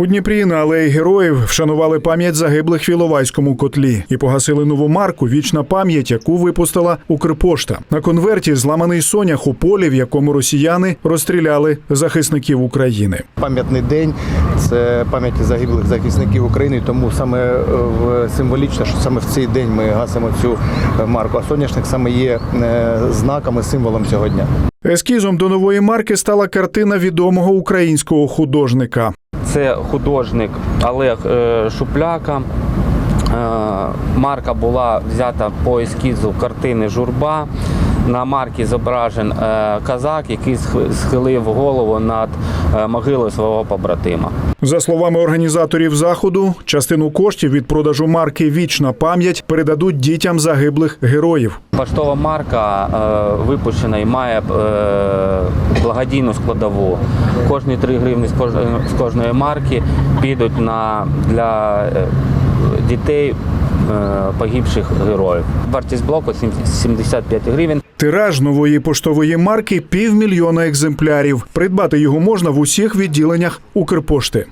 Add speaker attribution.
Speaker 1: У Дніпрі на алеї героїв вшанували пам'ять загиблих в Іловайському котлі і погасили нову марку Вічна пам'ять, яку випустила Укрпошта. На конверті зламаний сонях у полі, в якому росіяни розстріляли захисників України.
Speaker 2: Пам'ятний день це пам'яті загиблих захисників України. Тому саме е, в символічно, що саме в цей день ми гасимо цю е, марку. А соняшник саме є е, знаком і символом цього дня.
Speaker 1: Ескізом до нової марки стала картина відомого українського художника.
Speaker 3: Це художник Олег е, Шупляка. Е, Марка була взята по ескізу картини Журба. На марці зображен е, казак, який схилив голову над е, могилою свого побратима.
Speaker 1: За словами організаторів заходу, частину коштів від продажу марки Вічна пам'ять передадуть дітям загиблих героїв.
Speaker 3: Поштова марка е, випущена і має благодійну складову. Кожні 3 гривні з кожної, марки підуть на, для дітей погибших героїв. Вартість блоку сім- 75 гривень.
Speaker 1: Тираж нової поштової марки півмільйона екземплярів. Придбати його можна в усіх відділеннях Укрпошти.